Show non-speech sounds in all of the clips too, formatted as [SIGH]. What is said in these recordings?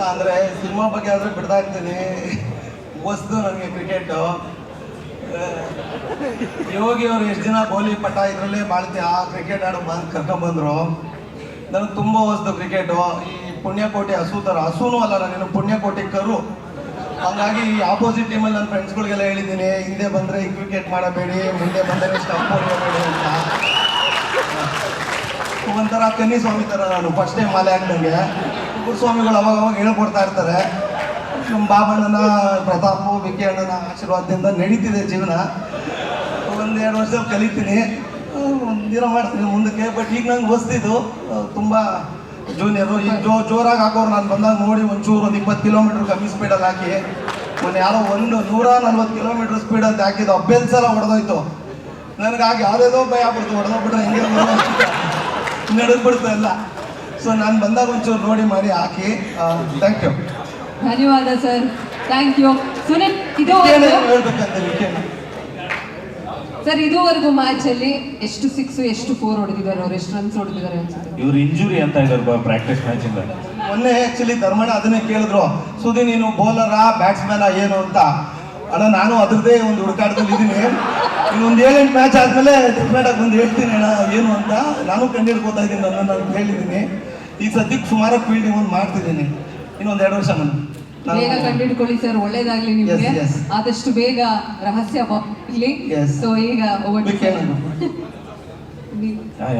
ಏನಂತ ಅಂದರೆ ಸಿನಿಮಾ ಬಗ್ಗೆ ಆದರೆ ಬಿಡ್ತಾ ಇರ್ತೀನಿ ವಸ್ತು ನನಗೆ ಕ್ರಿಕೆಟು ಯೋಗಿ ಅವರು ಎಷ್ಟು ಜನ ಗೋಲಿ ಪಟ್ಟ ಇದರಲ್ಲೇ ಬಾಳ್ತಿ ಆ ಕ್ರಿಕೆಟ್ ಆಡೋ ಬಂದು ಕರ್ಕೊಂಬಂದರು ನನಗೆ ತುಂಬ ಹೊಸ್ದು ಕ್ರಿಕೆಟು ಈ ಪುಣ್ಯಕೋಟಿ ಹಸು ಥರ ಹಸುನೂ ಅಲ್ಲ ನಾನೇನು ಪುಣ್ಯಕೋಟೆ ಕರು. ಹಂಗಾಗಿ ಈ ಆಪೋಸಿಟ್ ಟೀಮಲ್ಲಿ ನನ್ನ ಫ್ರೆಂಡ್ಸ್ಗಳಿಗೆಲ್ಲ ಹೇಳಿದ್ದೀನಿ, ಹಿಂದೆ ಬಂದರೆ ಈ ಕ್ರಿಕೆಟ್ ಮಾಡಬೇಡಿ, ಮುಂದೆ ಬಂದರೆ ಸ್ಟಂಪ್ ಹೊಡೆಯಬೇಡಿ ಅಂತ. ಒಂಥರ ಕನ್ನಿಸ್ವಾಮಿ ಥರ ನಾನು ಫಸ್ಟ್ ಟೈಮ್ ಮಾಲೆ ಹಾಕ್ದಂಗೆ. ಸ್ವಾಮಿಗಳು ಅವಾಗ ಅವಾಗ ಹೇಳ್ಕೊಡ್ತಾ ಇರ್ತಾರೆ. ನಮ್ಮ ಬಾಬಣ್ಣನ, ಪ್ರತಾಪು ವಿಕೆ ಅಣ್ಣನ ಆಶೀರ್ವಾದದಿಂದ ನಡೀತಿದೆ ಜೀವನ. ಒಂದು ಎರಡು ವರ್ಷದಲ್ಲಿ ಕಲಿತೀನಿ. ಒಂದು ದಿನ ಮಾಡ್ತೀನಿ ಮುಂದಕ್ಕೆ ಬಟ್ ಈಗ ನಂಗೆ ಹೊಸ್ತಿದ್ದು ತುಂಬ ಜೂನಿಯರು ಈಗ ಜೋ, ಜೋರಾಗಿ ಹಾಕೋರು ನಾನು ಬಂದಾಗ ನೋಡಿ ಒಂಚೂರು ಒಂದು ಇಪ್ಪತ್ತು ಕಿಲೋಮೀಟ್ರ್ ಕಮ್ಮಿ ಸ್ಪೀಡಲ್ಲಿ ಹಾಕಿ. ಒಂದು ಯಾರೋ ಒಂದು ನೂರ ನಲ್ವತ್ತು ಕಿಲೋಮೀಟ್ರ್ ಸ್ಪೀಡ್ ಅಂತ ಹಾಕಿದ್ದು ಅಬ್ಬೆಲ್ ಸಲ ಹೊಡೆದೋಯ್ತು. ನನಗಾಗಿ ಯಾವುದೇದೋ ಭಯ ಆಗ್ಬಿಡ್ತು. ಹೊಡೆದೋಗ್ಬಿಟ್ರೆ ಹೆಂಗೆ ನಡೆದ್ಬಿಡ್ತು ಎಲ್ಲ ಸೊ ನಾನು ಬಂದಾಗ ಒಂಚೂರು ನೋಡಿ ಮಾಡಿ ಹಾಕಿ. ಥ್ಯಾಂಕ್ ಯು ಧನ್ಯವಾದ ಸರ್ ಥ್ಯಾಂಕ್ ಯು ಸುನಿಲ್ ಇದು ಹೇಳ್ಬೇಕಂತ ಸರ್ ಇದುವರೆಗೂ ಮ್ಯಾಚ್ ಅಲ್ಲಿ ಎಷ್ಟು ಸಿಕ್ಸ್ ಎಷ್ಟು ಫೋರ್ ಹೊಡೆದಿದ್ದಾರೆ ಅವ್ರು ಎಷ್ಟು ರನ್ಸ್ ಹೊಡೆದಿದ್ದಾರೆ ಅನ್ಸುತ್ತೆ? ಇವ್ರು ಇಂಜುರಿ ಅಂತ ಇದ್ದಾರೆ ಪ್ರಾಕ್ಟೀಸ್ ಮ್ಯಾಚ್ ಇಂದ. ಮೊನ್ನೆ ಆಕ್ಚುಲಿ ಧರ್ಮಣ ಅದನ್ನೇ ಕೇಳಿದ್ರು. ಸುದಿ ನೀನು ಬೌಲರಾ ಬ್ಯಾಟ್ಸ್ಮನ್ ಏನು ಅಂತ? ಅಣ್ಣ ನಾನು ಅದ್ರದ್ದೇ ಒಂದು ಹುಡುಕಾಟದಲ್ಲಿ ಇದ್ದೀನಿ ಇನ್ನೊಂದು ಏಳೆಂಟು ಮ್ಯಾಚ್ ಆದ್ಮೇಲೆ ಡಿಫ್ರೆಂಟಾಗಿ ಬಂದು ಹೇಳ್ತೀನಿ ಅಣ್ಣ ಏನು ಅಂತ? ನಾನು ಕಂಡಿಡ್ಕೋತಾ ಇದ್ದೀನಿ ನನ್ನ ನಾನು ಹೇಳಿದ್ದೀನಿ. ಈ ಸದ್ಯಕ್ಕೆ ಸುಮಾರು ಫೀಲ್ಡಿಂಗ್ ಒಂದು ಮಾಡ್ತಿದ್ದೀನಿ. ಇನ್ನೊಂದು ಎರಡು ವರ್ಷ ನಾನು ಬೇಗ ಕಂಡಿಡ್ಕೊಳ್ಳಿ ಸರ್ ಒಳ್ಳೇದಾಗ್ಲಿ ನಿಮ್ಗೆ. ಆದಷ್ಟು ಬೇಗ ರಹಸ್ಯ ಇಲ್ಲಿ. ಸೊ ಈಗ.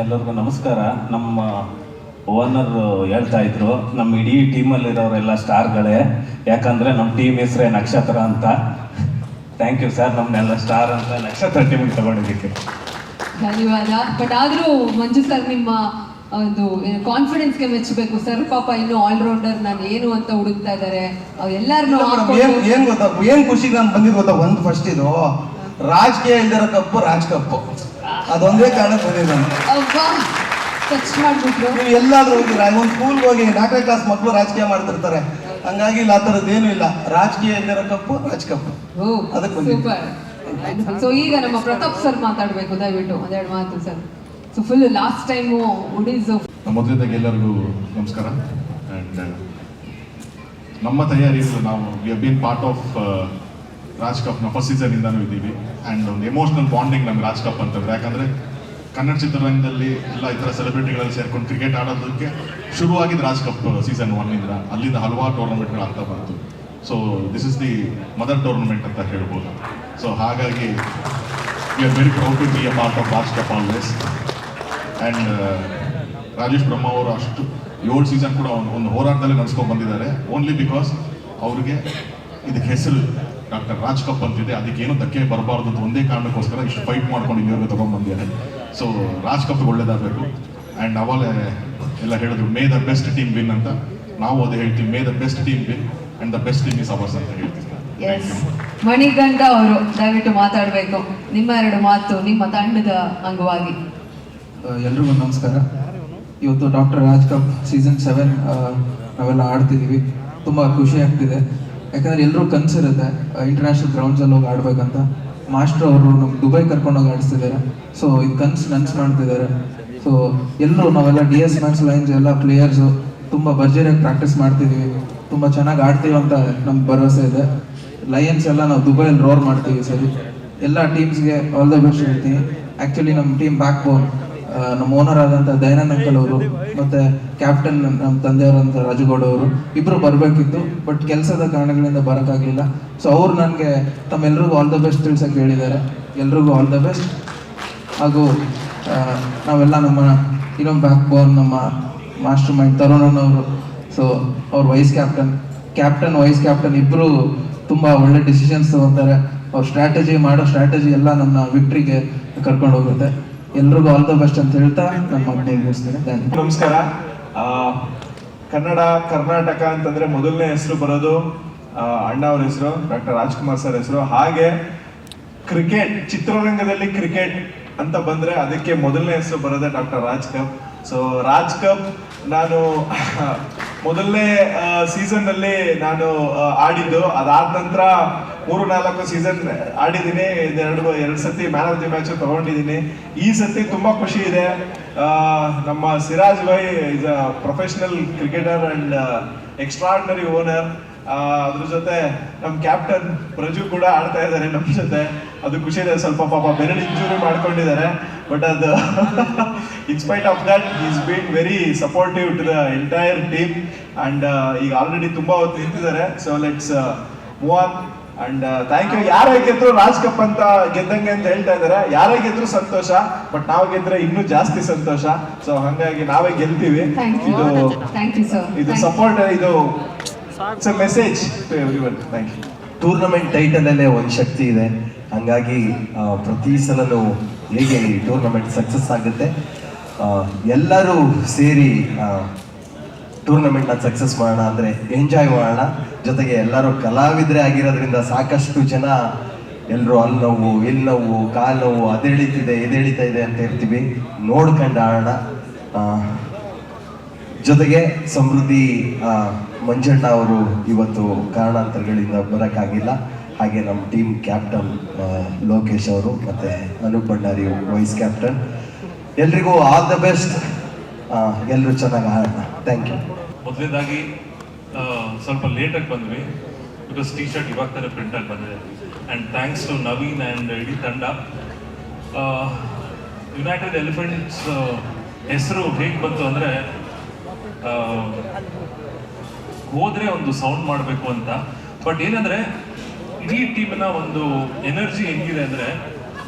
ಎಲ್ಲರಿಗೂ ನಮಸ್ಕಾರ. ನಮ್ಮ ಓನರ್ ಹೇಳ್ತಾ ಇದ್ರು ನಮ್ಮ ಇಡೀ ಟೀಮಲ್ಲಿರೋರೆಲ್ಲ ಸ್ಟಾರ್ಗಳೇ. ಯಾಕಂದ್ರೆ ನಮ್ಮ ಟೀಮ್ ಹೆಸರೇ ನಕ್ಷತ್ರ ಅಂತ. ಥ್ಯಾಂಕ್ ಯು ಸರ್ ನಮ್ಮನ್ನೆಲ್ಲ ಸ್ಟಾರ್ ಅಂತ ನಕ್ಷತ್ರ ಟೀಮ್ ತಗೊಂಡಿದ್ದಕ್ಕೆ. ಧನ್ಯವಾದ. ಬಟ್ ಆದ್ರೂ ಮಂಜು ಸರ್ ನಿಮ್ಮ ಒಂದು ಕಾನ್ಫಿಡೆನ್ಸ್ಗೆ ಮೆಚ್ಚಬೇಕು. ಸರ್ ಪಾಪ ಇನ್ನು ಆಲ್ರೌಂಡರ್ ನಾನು ಏನು ಅಂತ ಹುಡುಕ್ತಾ ಇದ್ದಾರೆ ಎಲ್ಲರನ್ನೂ ಏನ್ ಏನ್ ಗೊತ್ತಾ? ಏನ್ ಖುಷಿಗೆ ನಾನು ಬಂದಿದ್ದು ಗೊತ್ತಾ? ಒಂದು ಫಸ್ಟ್ ಇದು ರಾಜಕೀಯ ಇಲ್ದಿರೋ ಕಪ್ಪು ರಾಜ್ ಕಪ್ಪು. ಅದೊಂದೇ ಕಾರಣಕ್ಕೆ ಬಂದಿದ್ದು ನಾನು. ಟಚ್ ಮಾಡ್ಬಿಟ್ರು. ನೀವು ಎಲ್ಲಾದ್ರೂ ಹೋಗಿ ಒಂದು ಸ್ಕೂಲ್ಗೆ ಹೋಗಿ ನಾಲ್ಕನೇ ಕ್ಲಾಸ್ ಮಕ್ಕಳು ರಾಜಕೀಯ ಮಾಡ್ತಿರ್ತಾರೆ. ಹಂಗಾಗಿ ಇಲ್ಲಿ ಆ ಥರದ್ದು ಏನೂ ಇಲ್ಲ. ರಾಜಕೀಯ ಇಲ್ದಿರೋ ಕಪ್ಪು ರಾಜ್ ಕಪ್ಪು. ಅದಕ್ಕೆ. ಸೂಪರ್. ಸೊ ಈಗ ನಮ್ಮ ಪ್ರತಾಪ್ ಸರ್ ಮಾತಾಡ್ಬೇಕು ದಯವಿಟ್ಟು ಒಂದೆರಡು ಮಾತು sir. So full last time ಉಡೀಸ್ ಮೊದಲನೇದಾಗಿ ಎಲ್ಲರಿಗೂ ನಮಸ್ಕಾರ. ಆ್ಯಂಡ್ ನಮ್ಮ ತಯಾರಿಯಲ್ಲಿ ನಾವು we been part of Raj ಕಪ್ನ first ಸೀಸನಿಂದನೂ ಇದ್ದೀವಿ. ಆ್ಯಂಡ್ ಒಂದು ಎಮೋಷನಲ್ ಬಾಂಡಿಂಗ್ ನಮ್ಗೆ ರಾಜ್ ಕಪ್ ಅಂತಂದ್ರೆ ಯಾಕಂದರೆ ಕನ್ನಡ ಚಿತ್ರರಂಗದಲ್ಲಿ ಎಲ್ಲ ಈ ಥರ ಸೆಲೆಬ್ರಿಟಿಗಳಲ್ಲಿ ಸೇರ್ಕೊಂಡು ಕ್ರಿಕೆಟ್ ಆಡೋದಕ್ಕೆ ಶುರುವಾಗಿದ್ದು ರಾಜ್ ಕಪ್ ಸೀಸನ್ ಒನ್ನಿಂದ ಅಲ್ಲಿಂದ ಹಲವಾರು ಟೂರ್ನಮೆಂಟ್ಗಳು ಆಗ್ತಾ ಬಂತು. So this is the mother tournament ಅಂತ ಹೇಳ್ಬೋದು. ಸೊ ಹಾಗಾಗಿ we are very proud to be a part of Raj cup always and Rajesh Brahma ಅವರು ಅಷ್ಟು ಏಳು ಸೀಸನ್ ಕೂಡ ಒಂದು ಒಂದು ಹೋರಾಟದಲ್ಲಿ ನಡೆಸ್ಕೊಂಡು ಬಂದಿದ್ದಾರೆ. ಓನ್ಲಿ ಬಿಕಾಸ್ ಅವ್ರಿಗೆ ಇದಕ್ಕೆ ಹೆಸರು ಡಾಕ್ಟರ್ ರಾಜ್ ಕಪ್ ಅಂತಿದೆ. ಅದಕ್ಕೆ ಏನು ಧಕ್ಕೆ ಬರಬಾರ್ದು ಅಂತ ಒಂದೇ ಕಾರಣಕ್ಕೋಸ್ಕರ ಇಷ್ಟು ಫೈಟ್ ಮಾಡ್ಕೊಂಡು ಇಲ್ಲಿವರೆಗೆ ತೊಗೊಂಡ್ಬಂದಿದ್ದಾರೆ ಸೊ ರಾಜ್ ಕಪ್ ಒಳ್ಳೇದಾಗಬೇಕು. ಆ್ಯಂಡ್ ಅವಾಗಲೇ ಎಲ್ಲ ಹೇಳಿದ್ರು may the best team win ಅಂತ. ನಾವು ಅದೇ ಹೇಳ್ತೀವಿ may the best team win and the best team is ours ಅಂತ ಹೇಳ್ತೀವಿ. ಮಣಿಗಂಧ ಅವರು ದಯವಿಟ್ಟು ಮಾತಾಡಬೇಕು. ನಿಮ್ಮ ಎರಡು ಮಾತು ನಿಮ್ಮ ತಂಡದ ಅಂಗವಾಗಿ. ಎಲ್ರಿಗೂ ನಮಸ್ಕಾರ. ಇವತ್ತು doctor Raj cup season seven ನಾವೆಲ್ಲ ಆಡ್ತಿದ್ದೀವಿ. ತುಂಬ ಖುಷಿ ಆಗ್ತಿದೆ. ಯಾಕಂದರೆ ಎಲ್ಲರೂ ಕನಸಿರುತ್ತೆ ಇಂಟರ್ನ್ಯಾಷನಲ್ ಗ್ರೌಂಡ್ಸಲ್ಲಿ ಹೋಗಿ ಆಡ್ಬೇಕಂತ. ಮಾಸ್ಟರ್ ಅವರು ನಮ್ಗೆ ದುಬೈ ಕರ್ಕೊಂಡೋಗಿ ಆಡಿಸ್ತಿದ್ದಾರೆ. ಸೊ ಇದು ಕನ್ಸು ನನ್ಸು ಮಾಡ್ತಿದ್ದಾರೆ. ಸೊ ಎಲ್ಲರೂ ನಾವೆಲ್ಲ ಡಿ ಎಸ್ ಮ್ಯಾನ್ಸ್ ಲೈನ್ಸ್ ಎಲ್ಲ ಪ್ಲೇಯರ್ಸು ತುಂಬ ಭರ್ಜರಿಯಾಗಿ ಪ್ರಾಕ್ಟೀಸ್ ಮಾಡ್ತಿದ್ದೀವಿ. ತುಂಬ ಚೆನ್ನಾಗಿ ಆಡ್ತೀವಿ ಅಂತ ನಮ್ಗೆ ಭರವಸೆ ಇದೆ. ಲಯನ್ಸ್ ಎಲ್ಲ ನಾವು ದುಬೈಯಲ್ಲಿ ರೋರ್ ಮಾಡ್ತೀವಿ ಸರಿ. ಎಲ್ಲ ಟೀಮ್ಸ್ಗೆ ಆಲ್ ದ ಬೆಸ್ಟ್ ಹೇಳ್ತೀನಿ. ಆ್ಯಕ್ಚುಲಿ ನಮ್ಮ ಟೀಮ್ ಬ್ಯಾಕ್ ಬೋನ್ ನಮ್ಮ ಓನರ್ ಆದಂಥ ದಯಾನಂದ್ ಅಂಕಲ್ ಅವರು ಮತ್ತೆ ಕ್ಯಾಪ್ಟನ್ ನಮ್ಮ ತಂದೆಯವರಂತ ರಾಜುಗೌಡ ಅವರು ಇಬ್ಬರು ಬರಬೇಕಿತ್ತು ಬಟ್ ಕೆಲಸದ ಕಾರಣಗಳಿಂದ ಬರೋಕ್ಕಾಗಲಿಲ್ಲ. ಸೊ ಅವ್ರು ನನಗೆ ತಮ್ಮೆಲ್ರಿಗೂ ಆಲ್ ದ ಬೆಸ್ಟ್ ತಿಳ್ಸಕ್ ಹೇಳಿದ್ದಾರೆ. ಎಲ್ರಿಗೂ ಆಲ್ ದ ಬೆಸ್ಟ್ ಹಾಗೂ ನಾವೆಲ್ಲ ನಮ್ಮ ಇನ್ನೊಂದು ಬ್ಯಾಕ್ ಬೋನ್ ನಮ್ಮ ಮಾಸ್ಟರ್ ಮೈಂಡ್ ತರುಣನ್ ಅವರು. ಸೊ ಅವ್ರ vice captain captain vice captain ಇಬ್ಬರು ತುಂಬ ಒಳ್ಳೆ ಡಿಸಿಷನ್ಸ್ ತಗೋತಾರೆ. ಅವ್ರ ಸ್ಟ್ರಾಟಜಿ ಮಾಡೋ ಸ್ಟ್ರಾಟಜಿ ಎಲ್ಲ ನಮ್ಮ ವಿಕ್ಟ್ರಿಗೆ ಕರ್ಕೊಂಡು ಹೋಗುತ್ತೆ ಎಲ್ರಿಗೂ ಆಲ್ ದ ಬೆಸ್ಟ್ ಅಂತ ಹೇಳ್ತಾ ನಮ್ಮ ನಮಸ್ಕಾರ. ಕನ್ನಡ, ಕರ್ನಾಟಕ ಅಂತಂದ್ರೆ ಮೊದಲನೇ ಹೆಸರು ಬರೋದು ಅಣ್ಣ ಅವ್ರ ಹೆಸರು, ಡಾಕ್ಟರ್ ರಾಜ್ಕುಮಾರ್ ಸರ್ ಹೆಸರು. ಹಾಗೆ ಕ್ರಿಕೆಟ್, ಚಿತ್ರರಂಗದಲ್ಲಿ ಕ್ರಿಕೆಟ್ ಅಂತ ಬಂದ್ರೆ ಅದಕ್ಕೆ ಮೊದಲನೇ ಹೆಸರು ಬರೋದೇ doctor Raj cup. So Raj cup ನಾನು, [LAUGHS] ಮೊದಲನೇ ಸೀಸನ್ ಅಲ್ಲಿ ನಾನು ಆಡಿದ್ದು. ಅದಾದ ನಂತರ ಮೂರು ನಾಲ್ಕು ಸೀಸನ್ ಆಡಿದ್ದೀನಿ ಎರಡು ಎರಡು ಸತಿ ಮ್ಯಾನ್ ಆಫ್ ದಿ ಮ್ಯಾಚ್ ತಗೊಂಡಿದ್ದೀನಿ. ಈ ಸತಿ ತುಂಬಾ ಖುಷಿ ಇದೆ. ನಮ್ಮ Siraj bhai is a professional cricketer and extraordinary owner ಅದ್ರ ಜೊತೆ ನಮ್ಮ ಕ್ಯಾಪ್ಟನ್ ಪ್ರಜು ಕೂಡ ಆಡ್ತಾ ಇದ್ದಾರೆ ನಮ್ಮ ಜೊತೆ. ಅದು ಖುಷಿ ಇದೆ, ಸ್ವಲ್ಪ ಪಾಪ ಬೆರಳು ಇಂಜುರಿ ಮಾಡ್ಕೊಂಡಿದ್ದಾರೆ. ಬಟ್ ಅದು in spite of that is been very supportive to the entire team and ಈಗ ಆಲ್ರೆಡಿ ತುಂಬಾ ಹೊತ್ತು ನಿಂತಿದ್ದಾರೆ. So let's on and thank you ಯಾರೇ ಗೆದ್ರು ರಾಜ್ ಕಪ್ ಅಂತ ಗೆದ್ದಂಗೆ ಅಂತ ಹೇಳ್ತಾ ಇದಾರೆ. ಯಾರೇ ಗೆದ್ರು ಸಂತೋಷ ಬಟ್ ನಾವು ಗೆದ್ರೆ ಇನ್ನೂ ಜಾಸ್ತಿ ಸಂತೋಷ. ಸೊ ಹಂಗಾಗಿ ನಾವೇ ಗೆಲ್ತೀವಿ. ಥ್ಯಾಂಕ್ ಯು ಇದು ಥ್ಯಾಂಕ್ ಯು ಸರ್ ಇದು ಸಪೋರ್ಟ್ ಇದು it's a message to everyone thank you tournament title ಅಲ್ಲೇ ಒಂದು ಶಕ್ತಿ ಇದೆ. ಹಂಗಾಗಿ ಪ್ರತಿ ಸಲನೂ ಹೇಗೆ ಈ ಟೂರ್ನಮೆಂಟ್ ಸಕ್ಸಸ್ ಆಗುತ್ತೆ ಎಲ್ಲರೂ ಸೇರಿ ಟೂರ್ನಮೆಂಟ್ನ ಸಕ್ಸಸ್ ಮಾಡೋಣ ಅಂದರೆ ಎಂಜಾಯ್ ಮಾಡೋಣ. ಜೊತೆಗೆ ಎಲ್ಲರೂ ಕಲಾವಿದರೇ ಆಗಿರೋದ್ರಿಂದ ಸಾಕಷ್ಟು ಜನ ಎಲ್ಲರೂ ಅಲ್ಲಿ ನೋವು ಇಲ್ಲಿ ನೋವು ಕಾಲು ನೋವು ಅದೇಳಿತಿದೆ ಎದೇಳಿತಾ ಇದೆ ಅಂತ ಇರ್ತೀವಿ. ನೋಡ್ಕೊಂಡು ಆಡೋಣ. ಜೊತೆಗೆ ಸಮೃದ್ಧಿ ಮಂಜಣ್ಣ ಅವರು ಇವತ್ತು ಕಾರಣಾಂತರಗಳಿಂದ ಬರೋಕ್ಕಾಗಿಲ್ಲ. ಹಾಗೆ ನಮ್ಮ ಟೀಮ್ ಕ್ಯಾಪ್ಟನ್ ಲೋಕೇಶ್ ಅವರು ಮತ್ತು ಅನೂಪ್ ಭಂಡಾರಿ ವೈಸ್ ಕ್ಯಾಪ್ಟನ್. ಎಲ್ರಿಗೂ ಆಲ್ ದ ಬೆಸ್ಟ್. ಎಲ್ಲರೂ ಚೆನ್ನಾಗಿ ಆಡೋಣ. ಥ್ಯಾಂಕ್ ಯು ಮೊದಲನೇದಾಗಿ ಸ್ವಲ್ಪ ಲೇಟಾಗಿ ಬಂದ್ವಿ. ಬಿಕಾಸ್ ಟಿ ಶರ್ಟ್ ಇವಾಗ ಥರ ಪ್ರಿಂಟಾಗಿ ಬಂದಿದೆ. And thanks to Naveen and ಇಡೀ ತಂಡ. ಯುನೈಟೆಡ್ ಎಲಿಫೆಂಟ್ಸ್ ಹೆಸರು ಹೇಗೆ ಬಂತು ಅಂದರೆ ಹೋದರೆ ಒಂದು ಸೌಂಡ್ ಮಾಡಬೇಕು ಅಂತ. ಬಟ್ ಏನಂದರೆ, ಇಡೀ ಟೀಮ್ನ ಒಂದು ಎನರ್ಜಿ ಹೆಂಗಿದೆ ಅಂದರೆ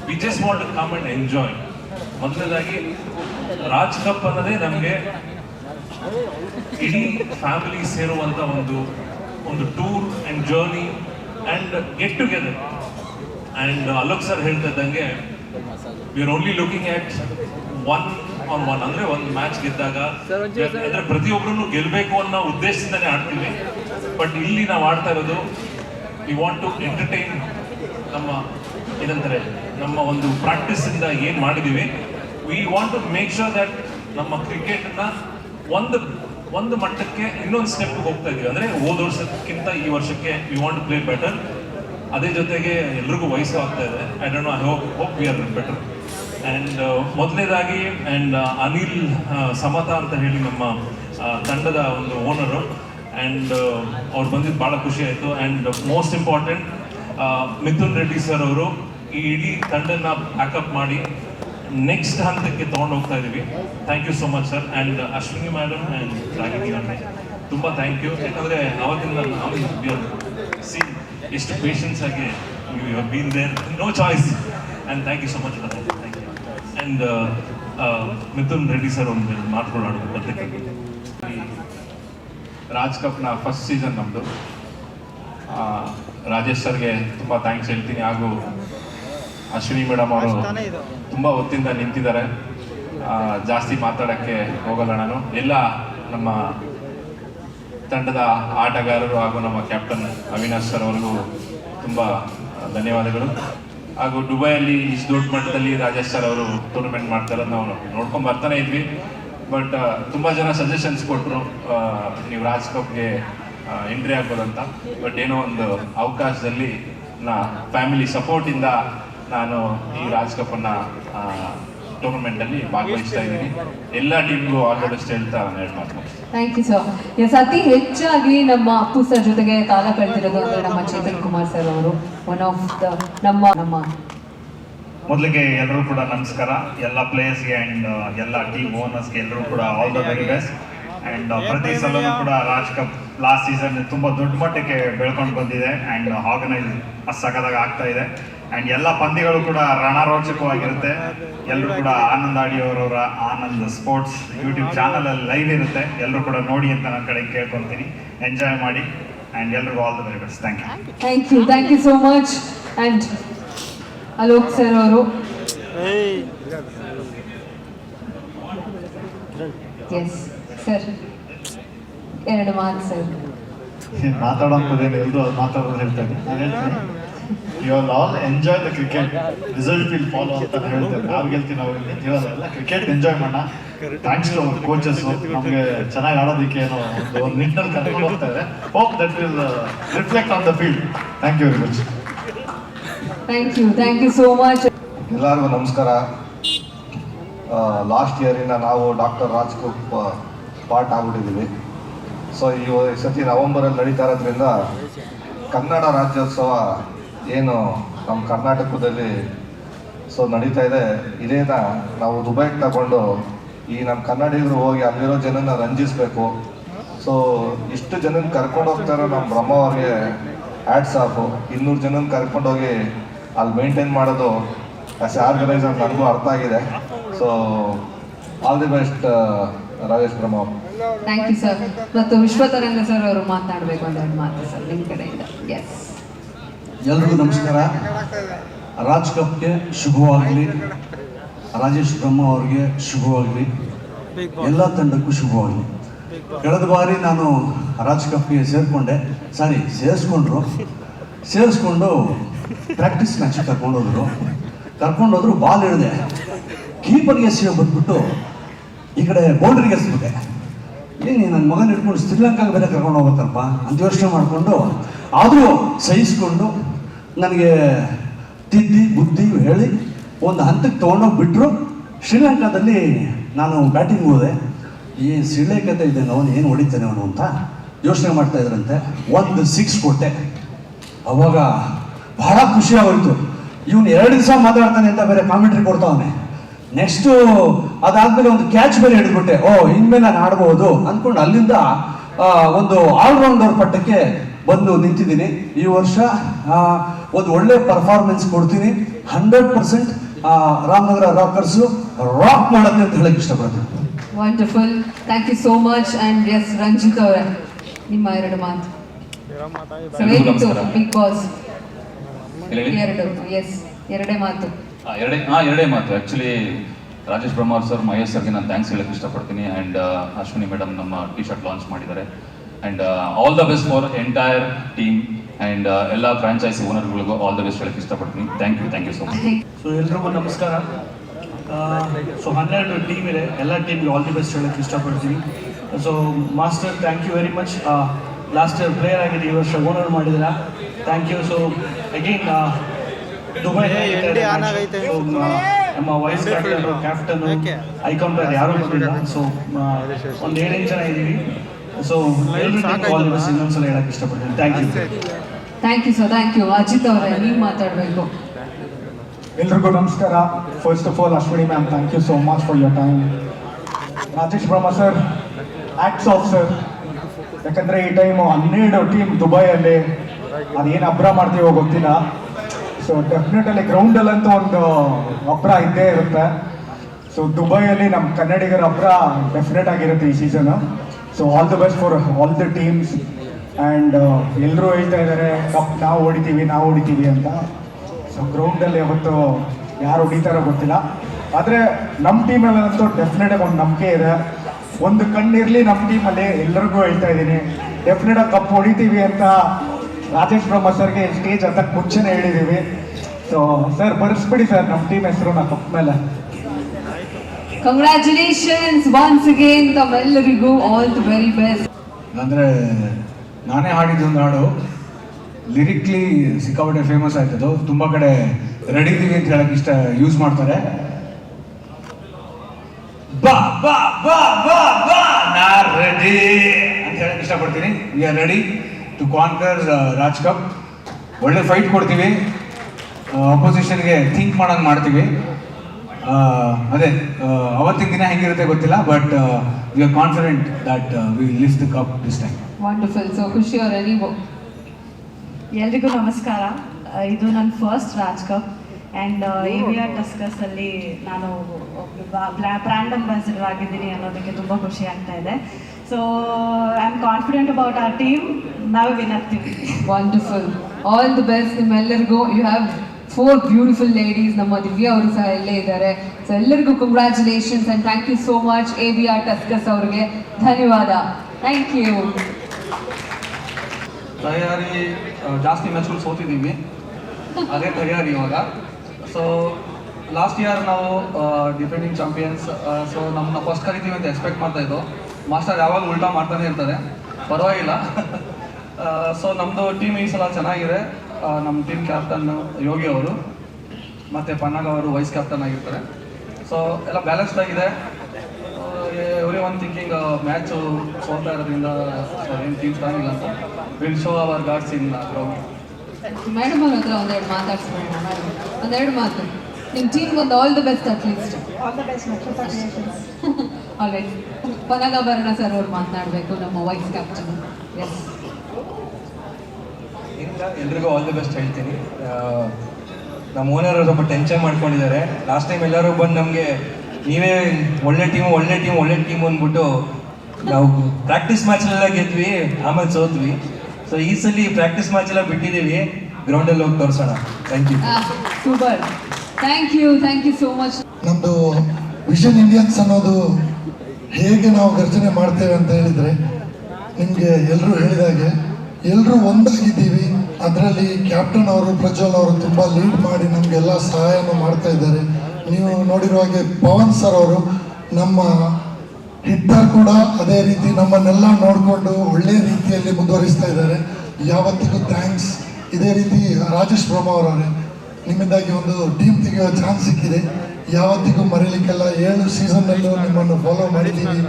we just want come and enjoy ಮೊದಲನೇದಾಗಿ ರಾಜ್ ಕಪ್ ಅನ್ನೋದೇ ನಮಗೆ ಇಡೀ ಫ್ಯಾಮಿಲಿ ಸೇರುವಂತ ಒಂದು ಒಂದು tour and journey and get together and Alok sir ಹೇಳ್ತಾ ಇದ್ದಂಗೆ we are only looking at one on one ಅಂದ್ರೆ ಒಂದು ಮ್ಯಾಚ್ ಗೆದ್ದಾಗ ಅಂದ್ರೆ ಪ್ರತಿಯೊಬ್ಬರನ್ನು ಗೆಲ್ಲಬೇಕು ಅನ್ನೋ ಉದ್ದೇಶದಿಂದಲೇ ಆಡ್ತೀವಿ. ಬಟ್ ಇಲ್ಲಿ ನಾವು ಆಡ್ತಾ ಇರೋದು ವಿ ವಾಂಟ್ ಟು ಎಂಟರ್ಟೈನ್ ನಮ್ಮ ಏನಂತಾರೆ ನಮ್ಮ ಒಂದು ಪ್ರಾಕ್ಟೀಸ್ ಇಂದ ಮಾಡಿದ್ದೀವಿ ಮಾಡಿದೀವಿ. We want to make sure that ನಮ್ಮ ಕ್ರಿಕೆಟ್ನ ಒಂದು ಒಂದು ಮಟ್ಟಕ್ಕೆ ಇನ್ನೊಂದು ಸ್ಟೆಪ್ ಹೋಗ್ತಾ ಇದೀವಿ. ಅಂದ್ರೆ ಹೋದ ವರ್ಷಕ್ಕಿಂತ ಈ ವರ್ಷಕ್ಕೆ ಯು ವಾಂಟ್ ಪ್ಲೇ ಬೆಟರ್ ಅದೇ ಜೊತೆಗೆ ಎಲ್ರಿಗೂ ವಯಸ್ಸು ಆಗ್ತಾ ಇದೆ. I don't know I hope hope we are better and ಮೊದಲನೇದಾಗಿ ಆ್ಯಂಡ್ ಅನಿಲ್ ಆ, ಸಮತ ಅಂತ ಹೇಳಿ ನಮ್ಮ ತಂಡದ ಒಂದು ಓನರು ಆ್ಯಂಡ್ ಅವ್ರು ಬಂದಿದ್ದು ಭಾಳ ಖುಷಿ ಆಯಿತು. And most important Mithun Reddy sir ಅವರು ಈ ಇಡೀ ತಂಡನ ಬ್ಯಾಕಪ್ ಮಾಡಿ ನೆಕ್ಸ್ಟ್ ಹಂತಕ್ಕೆ ತೊಗೊಂಡು ಹೋಗ್ತಾ ಇದ್ದೀವಿ thank you so much sir and Ashwini madam and Ragini ಅಣ್ಣ ತುಂಬ ಥ್ಯಾಂಕ್ ಯು ಯಾಕಂದರೆ ಆವತ್ತಿಂದ ನಾವು ಸಿ ಎಷ್ಟು ಪೇಷನ್ಸ್ ಆಗಿ you you been there no choice and thank you so much for thank you and Mithun Reddy sir ಒಂದು ಮಾತುಕೊಳ್ಳೋಣ ಆಡೋದು ಬರ್ತಕ್ಕಂಥ ರಾಜ್ ಕಪ್ನ ಫಸ್ಟ್ ಸೀಸನ್ ನಮ್ಮದು ರಾಜೇಶ್ ಸರ್ಗೆ ತುಂಬ ಥ್ಯಾಂಕ್ಸ್ ಹೇಳ್ತೀನಿ. ಹಾಗೂ ಅಶ್ವಿನಿ ಮೇಡಮ್ ಅವರು ತುಂಬ ಹೊತ್ತಿಂದ ನಿಂತಿದ್ದಾರೆ. ಜಾಸ್ತಿ ಮಾತಾಡೋಕ್ಕೆ ಹೋಗಲ್ಲ ನಾನು. ಎಲ್ಲ ನಮ್ಮ ತಂಡದ ಆಟಗಾರರು ಹಾಗೂ ನಮ್ಮ ಕ್ಯಾಪ್ಟನ್ ಅವಿನಾಶ್ ಸರ್ ಅವರಿಗೂ ತುಂಬ ಧನ್ಯವಾದಗಳು. ಹಾಗೂ ದುಬೈಯಲ್ಲಿ ಇಷ್ಟು ದೊಡ್ಡ ಮಟ್ಟದಲ್ಲಿ ರಾಜೇಶ್ ಸರ್ ಅವರು ಟೂರ್ನಮೆಂಟ್ ಮಾಡ್ತಾರೆ ನಾವು ನೋಡ್ಕೊಂಡು ಬರ್ತಾನೆ ಇದ್ವಿ. ಬಟ್ ತುಂಬ ಜನ ಸಜೆಷನ್ಸ್ ಕೊಟ್ಟರು ನೀವು ರಾಜ್ ಕಪ್ಗೆ ಎಂಟ್ರಿ ಆಗ್ಬೋದಂತ. ಬಟ್ ಏನೋ ಒಂದು ಅವಕಾಶದಲ್ಲಿ ನಾ ಫ್ಯಾಮಿಲಿ ಸಪೋರ್ಟಿಂದ ನಾನು ಈ ರಾಜ್ ಟೂರ್ನಮೆಂಟ್ ಟೂರ್ನಮೆಂಟಲ್ಲಿ ಭಾಗವಹಿಸ್ತಾ ಇದ್ದೀನಿ. ಎಲ್ಲ ಟೀಮ್ಗೂ ಆಲ್ ದ ಬೆಸ್ಟ್ ಹೇಳ್ತಾ ನಾನು ಮಾತು ಥ್ಯಾಂಕ್ ಯು ಸರ್ ಎಸ್ ಅತಿ ಹೆಚ್ಚಾಗಿ ನಮ್ಮ ಅಪ್ಪು ಸರ್ ಜೊತೆಗೆ ಕಾಲ ಕಳೆದಿರೋದು ಅಂದ್ರೆ ನಮ್ಮ ಚೇತನ್ ಕುಮಾರ್ ಸರ್ ಅವರು. ಒನ್ ಆಫ್ ದ ನಮ್ಮ ನಮ್ಮ. ಮೊದಲಿಗೆ ಎಲ್ಲರೂ ಕೂಡ ನಮಸ್ಕಾರ. ಎಲ್ಲ ಪ್ಲೇಯರ್ಸ್ಗೆ ಆ್ಯಂಡ್ ಎಲ್ಲ ಟೀಮ್ ಓನರ್ಸ್ಗೆ ಎಲ್ಲರೂ ಕೂಡ all the very best and ಪ್ರತಿ ಸಲನೂ ಕೂಡ ರಾಜ್ ಕಪ್ ಲಾಸ್ಟ್ ಸೀಸನ್ ತುಂಬ ದೊಡ್ಡ ಮಟ್ಟಕ್ಕೆ ಬೆಳ್ಕೊಂಡು ಬಂದಿದೆ. ಆ್ಯಂಡ್ ಆರ್ಗನೈಸ್ ಸಖತ್ತಾಗಿ ಆಗ್ತಾ ಇದೆ. ಆ್ಯಂಡ್ ಎಲ್ಲ ಪಂದ್ಯಗಳು ಕೂಡ ರಣರೋಚಕವಾಗಿರುತ್ತೆ. ಎಲ್ಲರೂ ಕೂಡ ಆನಂದ್ ಆಡಿಯೋರವರ ಆನಂದ್ ಸ್ಪೋರ್ಟ್ಸ್ ಯೂಟ್ಯೂಬ್ ಚಾನಲಲ್ಲಿ ಲೈವ್ ಇರುತ್ತೆ. ಎಲ್ಲರೂ ಕೂಡ ನೋಡಿ ಅಂತ ನನ್ನ ಕಡೆ ಕೇಳ್ಕೊಳ್ತೀನಿ. ಎಂಜಾಯ್ ಮಾಡಿ. ಅಂಡ್ ಎಲ್ರಿಗೂ all the very best thank you thank you thank you so much and Alok sir ಅವರು. ಎಸ್ ಸರ್ ಎರಡು ಮಾತು ಸರ್ ಮಾತಾಡೋದೇನು ಎಲ್ಲರೂ ಮಾತಾಡೋದು ಹೇಳ್ತಾರೆ ನಾನು ಹೇಳ್ತೀನಿ. You all all enjoy the cricket result will follow ಅಂತ ಹೇಳ್ತೇವೆ. ನಾವು ಗೆಲ್ತೀವಿ ನಾವು ಇಲ್ಲಿ ಹೇಳೋದಲ್ಲ ಕ್ರಿಕೆಟ್ ಎಂಜಾಯ್ ಮಾಡೋಣ. ಥ್ಯಾಂಕ್ಸ್ ಟು ಅವರ್ ಕೋಚಸ್ ನಮಗೆ ಚೆನ್ನಾಗಿ ಆಡೋದಕ್ಕೆ ಏನೋ ಒಂದು ನಿಟ್ಟಿನಲ್ಲಿ ಕರ್ಕೊಂಡು ಹೋಗ್ತಾ ಇದೆ. Hope that will reflect on the field thank you very much thank you thank you so much ಎಲ್ಲರಿಗೂ ನಮಸ್ಕಾರ. ಲಾಸ್ಟ್ ಇಯರಿಂದ ನಾವು ಡಾಕ್ಟರ್ ರಾಜ್ಕೂಪ್ ಪಾರ್ಟ್ ಆಗ್ಬಿಟ್ಟಿದ್ದೀವಿ ಸೊ ಈ ಸತಿ ನವೆಂಬರಲ್ಲಿ ನಡೀತಾ ಇರೋದ್ರಿಂದ ಕನ್ನಡ ರಾಜ್ಯೋತ್ಸವ ಏನು ನಮ್ಮ ಕರ್ನಾಟಕದಲ್ಲಿ ಸೊ ನಡೀತಾ ಇದೆ ಇದೇನ ನಾವು ದುಬೈಗೆ ತಗೊಂಡು ಈ ನಮ್ಮ ಕನ್ನಡಿಗರು ಹೋಗಿ ಅಲ್ಲಿರೋ ಜನನ ರಂಜಿಸಬೇಕು. ಸೊ ಇಷ್ಟು ಜನನ ಕರ್ಕೊಂಡು ಹೋಗ್ತಾರೋ ನಮ್ಮ ಬ್ರಹ್ಮ ಅವ್ರಿಗೆ ಆ್ಯಡ್ಸ್ ಆಫು ಇನ್ನೂರು ಜನನ ಕರ್ಕೊಂಡೋಗಿ ಅಲ್ಲಿ ಮೇಂಟೈನ್ ಮಾಡೋದು ಆಸ್ ಆರ್ಗನೈಸರ್ ನನಗೂ ಅರ್ಥ ಆಗಿದೆ. So all the best Rajesh Brahma ಅವರು. ಥ್ಯಾಂಕ್ ಯು ಸರ್ ಮತ್ತು ವಿಶ್ವತರಂಗ ಸರ್ ಅವರು ಮಾತನಾಡಬೇಕು ಅಂತ ಮಾತು ಸರ್ ನಿಮ್ಮ ಕಡೆಯಿಂದ. ಎಸ್ ಎಲ್ರಿಗೂ ನಮಸ್ಕಾರ. ರಾಜ್ ಕಪ್ಗೆ ಶುಭವಾಗಲಿ. ರಾಜೇಶ್ ಬ್ರಹ್ಮ ಅವ್ರಿಗೆ ಶುಭವಾಗಲಿ. ಎಲ್ಲ ತಂಡಕ್ಕೂ ಶುಭವಾಗಲಿ. ಕಳೆದ ಬಾರಿ ನಾನು ರಾಜ್ ಕಪ್ಗೆ ಸೇರಿಕೊಂಡೆ. ಸಾರಿ, ಸೇರಿಸ್ಕೊಂಡ್ರು. ಸೇರಿಸ್ಕೊಂಡು ಪ್ರಾಕ್ಟೀಸ್ ಮ್ಯಾಚ್ ಕರ್ಕೊಂಡೋದ್ರು ಕರ್ಕೊಂಡೋದ್ರು ಬಾಲ್ ಹಿಡಿದೆ. ಕೀಪರ್ಗೆ ಸೇವೆ ಬಂದ್ಬಿಟ್ಟು ಈ ಕಡೆ ಬೌಂಡ್ರಿಗೆ ಎಸ್ಬಿಟ್ಟೆ. ಏನು ನನ್ನ ಮಗನ ಇಟ್ಕೊಂಡು ಶ್ರೀಲಂಕಾಗ ಬೇರೆ ಕರ್ಕೊಂಡು ಹೋಗ್ಬೇಕಲ್ಪ ಅಂತ ಯೋಚನೆ ಮಾಡಿಕೊಂಡು ಆದರೂ ಸಹಿಸ್ಕೊಂಡು ನನಗೆ ತಿದ್ದಿ ಬುದ್ಧಿ ಹೇಳಿ ಒಂದು ಹಂತಕ್ಕೆ ತೊಗೊಂಡೋಗಿ ಬಿಟ್ಟರು ಶ್ರೀಲಂಕಾದಲ್ಲಿ ನಾನು ಬ್ಯಾಟಿಂಗ್ ಹೋದೆ. ಈ ಶ್ರೀಲಂಕಾದ ಇದೆ ಅವನು ಏನು ಹೊಡಿತಾನೆ ಅವನು ಅಂತ ಯೋಚನೆ ಮಾಡ್ತಾ ಇದ್ರಂತೆ. ಒಂದು ಸಿಕ್ಸ್ ಕೊಟ್ಟೆ. ಅವಾಗ ಬಹಳ ಖುಷಿ ಆಗೋಯ್ತು. ಇವನು ಎರಡು ದಿವಸ ಮಾತಾಡ್ತಾನೆ ಅಂತ ಬೇರೆ ಕಾಮೆಂಟ್ರಿ ಕೊಡ್ತಾವನೆ. ನೆಕ್ಸ್ಟು ಅದಾದ್ಮೇಲೆ ಒಂದು ಕ್ಯಾಚ್ ಬೇರೆ ಹಿಡಿದ್ಬಿಟ್ಟೆ. ಓ, ಇನ್ಮೇಲೆ ನಾನು ಆಡ್ಬೋದು ಅಂದ್ಕೊಂಡು ಅಲ್ಲಿಂದ ಒಂದು ಆಲ್ರೌಂಡರ್ ಪಟ್ಟಕ್ಕೆ ಬಂದು ನಿಂತಿದ್ದೀನಿ. ಈ ವರ್ಷ ಒಂದು ಒಳ್ಳೆ ಪರ್ಫಾರ್ಮೆನ್ಸ್ ಕೊಡ್ತೀನಿ. Hundred percent Ramanagara rockers rock ಮಾಡುತ್ತೆ ಅಂತ ಹೇಳಕ್ ಇಷ್ಟಪಡ್ತೀನಿ. Wonderful thank you so much and S Ranjith ಅವರೇ ನಿಮ್ಮ ಎರಡು ಮಾತು. ಬಿಗ್ ಬಾಸ್ ಎರಡು ಎಸ್ ಎರಡೇ ಮಾತು. ಆ, ಎರಡೇ ಹಾ ಎರಡೇ ಮಾತು. ಆ್ಯಕ್ಚುಲಿ ರಾಜೇಶ್ ಬ್ರಹ್ಮಾರ್ ಸರ್ ಮಹೇಶ್ ಸರ್ಗೆ ನಾನು ಥ್ಯಾಂಕ್ಸ್ ಹೇಳಕ್ಕೆ ಇಷ್ಟಪಡ್ತೀನಿ. ಆ್ಯಂಡ್ ಅಶ್ವಿನಿ ಮೇಡಮ್ ನಮ್ಮ ಟಿ ಶರ್ಟ್ ಲಾಂಚ್ ಮಾಡಿದ್ದಾರೆ. And all the best for entire team and ಎಲ್ಲ ಫ್ರಾಂಚೈಸಿ ಓನರ್ಗಳಿಗೂ ಆಲ್ ದ ಬೆಸ್ಟ್ ಹೇಳಕ್ಕೆ ಇಷ್ಟಪಡ್ತೀನಿ. Thank you thank you so much so ಎಲ್ರಿಗೂ ನಮಸ್ಕಾರ. ಸೊ ಹನ್ನೆರಡು ಟೀಮ್ ಇದೆ. ಎಲ್ಲ ಟೀಮ್ಗೆ ಆಲ್ ದಿ ಬೆಸ್ಟ್ ಹೇಳಕ್ಕೆ ಇಷ್ಟಪಡ್ತೀನಿ. So master thank you very much last year player ಆಗಿದೆ ಈ ವರ್ಷ ಓನರ್ ಮಾಡಿದ್ದೀರಾ? Thank you so again Dubai ನಮ್ಮ ವೈಸ್ ಕ್ಯಾಪ್ಟನ್ ಐಕಾನ್ ಐಕೌಂಟರ್ ಯಾರು ಬಂದಿಲ್ಲ. ಸೊ ಒಂದು ಏಳೆಂಟು ಜನ ಇದ್ದೀವಿ. ಸೊ ಇನ್ನೊಂದ್ಸಲ ಹೇಳಕ್ಕೆ ಇಷ್ಟಪಡ್ತೀನಿ. Thank you thank you sir thank you Ajith ಅವರೇ ನೀವು ಮಾತಾಡಬೇಕು. ಎಲ್ರಿಗೂ ನಮಸ್ಕಾರ. First of all Ashwini ma'am thank you so much for your time Rajesh Brahma sir acts of sir ಯಾಕಂದ್ರೆ ಈ ಟೈಮ್ ಹನ್ನೆರಡು ಟೀಮ್ ದುಬೈಯಲ್ಲಿ ಅದೇನು ಅಬ್ರ ಮಾಡ್ತೀವೋ ಗೊತ್ತಿಲ್ಲ. ಸೊ ಡೆಫಿನೆಟಲಿ ಗ್ರೌಂಡಲ್ಲಂತೂ ಒಂದು ಅಬ್ರ ಇದ್ದೇ ಇರುತ್ತೆ. ಸೊ ದುಬೈಯಲ್ಲಿ ನಮ್ಮ ಕನ್ನಡಿಗರ ಅಬ್ರ ಡೆಫಿನೆಟ್ ಆಗಿರುತ್ತೆ ಈ season so all the best for all the teams and ಎಲ್ಲರೂ ಹೇಳ್ತಾ ಇದ್ದಾರೆ ಕಪ್ ನಾವು ಹೊಡಿತೀವಿ ನಾವು ಹೊಡಿತೀವಿ ಅಂತ. ಸೊ ಗ್ರೌಂಡಲ್ಲಿ ಯಾವತ್ತು ಯಾರು ಹೊಡಿತಾರೋ ಗೊತ್ತಿಲ್ಲ. ಆದರೆ ನಮ್ಮ ಟೀಮಲ್ಲಂತೂ ಡೆಫಿನೆಟ್ ಒಂದು ನಂಬಿಕೆ ಇದೆ. ಒಂದು ಕಣ್ಣಿರಲಿ ನಮ್ಮ ಟೀಮಲ್ಲಿ ಎಲ್ಲರಿಗೂ ಹೇಳ್ತಾ ಇದ್ದೀನಿ ಡೆಫಿನೆಟ್ ಆಗಿ ಕಪ್ ಹೊಡಿತೀವಿ ಅಂತ ರಾಜೇಶ್ ಬ್ರಹ್ಮ ಸರ್ಗೆ ಸ್ಟೇಜ್ ಅಂತ ಮುಂಚೆನೇ ಹೇಳಿದ್ದೀವಿ ಸೊ ಸರ್, ಬರೆಸ್ಬಿಡಿ ಸರ್ ನಮ್ಮ ಟೀಮ್ ಹೆಸರು, ನಾ ಕಪ್ ಮೇಲೆ. ಕಂಗ್ರ್ಯಾಚುಲೇಷನ್ಸ್ ಒನ್ಸ್ ಅಗೇನ್ ತಮ್ಮೆಲ್ಲರಿಗೂ ಆಲ್ ದಿ ವೆರಿ ಬೆಸ್ಟ್ ಅಂದರೆ ನಾನೇ ಹಾಡಿದ್ದು ಒಂದು ಹಾಡು. ಲಿರಿಕ್ಲಿ ಸಿಕ್ಕಾಪಟ್ಟೆ ಫೇಮಸ್ ಆಯ್ತದು. ತುಂಬ ಕಡೆ ರೆಡಿದೀವಿ ಅಂತ ಹೇಳಕ್ ಇಷ್ಟ ಯೂಸ್ ಮಾಡ್ತಾರೆ. ಬಾ ಬಾ ಬಾ ಬಾ ಬಾ, ನಾ ರೆಡಿ ಅಂತ ಹೇಳಕ್ ಇಷ್ಟಪಡ್ತೀನಿ. We are ready to conquer Raj cup ಒಳ್ಳೆ ಫೈಟ್ ಕೊಡ್ತೀವಿ. ಅಪೋಸಿಷನ್ಗೆ ಥಿಂಕ್ ಮಾಡೋಂಗೆ ಮಾಡ್ತೀವಿ. ಅದೇ ಅವತ್ತಿನ ದಿನ ಹೆಂಗಿರುತ್ತೆ ಗೊತ್ತಿಲ್ಲ but we are confident that we lift the cup this time wonderful so ಖುಷಿ ಅವರೇ ನೀವು ಎಲ್ರಿಗೂ ನಮಸ್ಕಾರ. ಇದು ನನ್ನ first Raj cup and A V R ಟಸ್ಕರ್ಸಲ್ಲಿ ನಾನು ಬ್ರ್ಯಾಂಡ್ ಅಂಬಾಸಿಡರ್ ಆಗಿದ್ದೀನಿ ಅನ್ನೋದಕ್ಕೆ ತುಂಬ ಖುಷಿ ಆಗ್ತಾ ಇದೆ. So I am confident about our team ನಾವೇ ವಿನ್ ಆಗ್ತೀವಿ. ವಂಡರ್ಫುಲ್ ಆಲ್ ದಿ ಬೆಸ್ಟ್ ನಿಮ್ಮೆಲ್ಲರಿಗೂ. You have four beautiful ladies ನಮ್ಮ ದಿವ್ಯಾ ಅವರು ಸಹ ಇಲ್ಲೇ ಇದ್ದಾರೆ. ಸೊ ಎಲ್ಲರಿಗೂ congratulations and thank you so much A B R Tuskers ಅವ್ರಿಗೆ. ಧನ್ಯವಾದ. ಥ್ಯಾಂಕ್ ಯು ತಯಾರಿ ಜಾಸ್ತಿ ಮ್ಯಾಚ್ಗಳು ಸೋತಿದ್ದೀವಿ. ಅದೇ ತಯಾರಿ ಇವಾಗ. ಸೊ ಲಾಸ್ಟ್ ಇಯರ್ ನಾವು ಡಿಫೆಂಡಿಂಗ್ ಚಾಂಪಿಯನ್ಸ್ ಸೊ ನಮ್ಮನ್ನ ಫಸ್ಟ್ ಕರಿತೀವಿ ಅಂತ ಎಕ್ಸ್ಪೆಕ್ಟ್ ಮಾಡ್ತಾ ಇದ್ದೋ ಮಾಸ್ಟರ್ ಯಾವಾಗ ಉಲ್ಟಾ ಮಾಡ್ತಾನೆ ಇರ್ತಾರೆ. ಪರವಾಗಿಲ್ಲ. ಸೊ [LAUGHS] ನಮ್ಮದು ಟೀಮ್ ಈ ಸಲ ಚೆನ್ನಾಗಿದೆ. ನಮ್ಮ ಟೀಮ್ ಕ್ಯಾಪ್ಟನ್ ಯೋಗಿ ಅವರು ಮತ್ತು ಪನ್ನಾಗ ಅವರು ವೈಸ್ ಕ್ಯಾಪ್ಟನ್ ಆಗಿರ್ತಾರೆ. ಸೊ ಎಲ್ಲ ಬ್ಯಾಲೆನ್ಸ್ಡ್ ಆಗಿದೆ. ಎವ್ರಿ ಒನ್ ಥಿಂಕಿಂಗ್ ಮ್ಯಾಚು ಸೋತಾ ಇರೋದ್ರಿಂದ ಏನು ಟೀಮ್ ಸ್ಟ್ರಾಂಗ್ ಇಲ್ಲ ಅಂತ. Will show our guts in ground madam ಅವ್ರ ಹತ್ರ ಒಂದೆರಡು ಮಾತಾಡ್ಸ್ಬೇಡ ಮೇಡಮ್. ಒಂದೆರಡು ಮಾತು. ನಿಮ್ಮ ಟೀಮ್ಗೆ ಒಂದು all the best at least all the best all right Pannagabharana sir ಅವ್ರು ಮಾತನಾಡಬೇಕು ನಮ್ಮ ವೈಸ್ ಕ್ಯಾಪ್ಟನ್ ಎಸ್ ಎಲ್ರಿಗೂ ಆಲ್ ದಿ ಬೆಸ್ಟ್ ಹೇಳ್ತೀನಿ. ನಮ್ಮ ಓನರ್ ಸ್ವಲ್ಪ ಟೆನ್ಷನ್ ಮಾಡ್ಕೊಂಡಿದ್ದಾರೆ. ಲಾಸ್ಟ್ ಟೈಮ್ ಎಲ್ಲರೂ ಬಂದು ನಮಗೆ ನೀವೇ ಒಳ್ಳೆ ಟೀಮ್ ಒಳ್ಳೆ ಟೀಮ್ ಒಳ್ಳೆ ಟೀಮ್ ಅಂದ್ಬಿಟ್ಟು ನಾವು ಪ್ರಾಕ್ಟೀಸ್ ಮ್ಯಾಚಲ್ಲೆಲ್ಲ ಗೆದ್ವಿ ಆಮೇಲೆ ಸೋತ್ವಿ. ಸೊ ಈ ಸಲ ಪ್ರಾಕ್ಟೀಸ್ ಮ್ಯಾಚ್ ಎಲ್ಲ ಬಿಟ್ಟಿದ್ದೀವಿ. ಗ್ರೌಂಡಲ್ಲಿ ಹೋಗಿ ತೋರಿಸೋಣ. Thank you super thank you thank you so much ನಮ್ಮದು ವಿಷನ್ ಇಂಡಿಯನ್ಸ್ ಅನ್ನೋದು ಹೇಗೆ ನಾವು ಗರ್ಜನೆ ಮಾಡ್ತೇವೆ ಅಂತ ಹೇಳಿದರೆ ನಿಮಗೆ ಎಲ್ಲರೂ ಹೇಳಿದಾಗೆ ಎಲ್ಲರೂ ಒಂದಾಗಿದ್ದೀವಿ. ಅದರಲ್ಲಿ ಕ್ಯಾಪ್ಟನ್ ಅವರು, ಪ್ರಜ್ವಲ್ ಅವರು ತುಂಬ ಲೀಡ್ ಮಾಡಿ ನಮಗೆಲ್ಲ ಸಹಾಯನೂ ಮಾಡ್ತಾ ಇದ್ದಾರೆ. ನೀವು ನೋಡಿರೋ ಹಾಗೆ ಪವನ್ ಸರ್ ಅವರು ನಮ್ಮ ಹಿಟ್ಟರ್ ಕೂಡ ಅದೇ ರೀತಿ ನಮ್ಮನ್ನೆಲ್ಲ ನೋಡಿಕೊಂಡು ಒಳ್ಳೆಯ ರೀತಿಯಲ್ಲಿ ಮುಂದುವರಿಸ್ತಾ ಇದ್ದಾರೆ. ಯಾವತ್ತಿಗೂ ಥ್ಯಾಂಕ್ಸ್ ಇದೇ ರೀತಿ ರಾಜೇಶ್ ಬ್ರಹ್ಮ ಅವರವರೇ, ನಿಮ್ಮಿಂದಾಗಿ ಒಂದು ಟೀಮ್ ತೆಗೆಯೋ ಚಾನ್ಸ್ ಸಿಕ್ಕಿದೆ. ಯಾವತ್ತಿಗೂ ಮರೀಲಿಕ್ಕೆಲ್ಲ. ಏಳು ಸೀಸನ್ನಲ್ಲೂ ನಿಮ್ಮನ್ನು ಫಾಲೋ ಮಾಡಿದ್ದೀವಿ.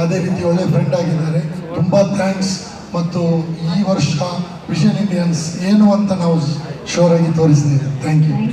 ಅದೇ ರೀತಿ ಒಳ್ಳೆ ಫ್ರೆಂಡ್ ಆಗಿದ್ದಾರೆ. ತುಂಬ ಥ್ಯಾಂಕ್ಸ್ ಮತ್ತು ಈ ವರ್ಷ ವಿಷನ್ ಇಂಡಿಯನ್ಸ್ ಏನು ಅಂತ ನಾವು ಶೋರಾಗಿ ತೋರಿಸ್ತೀವಿ ಥ್ಯಾಂಕ್ ಯು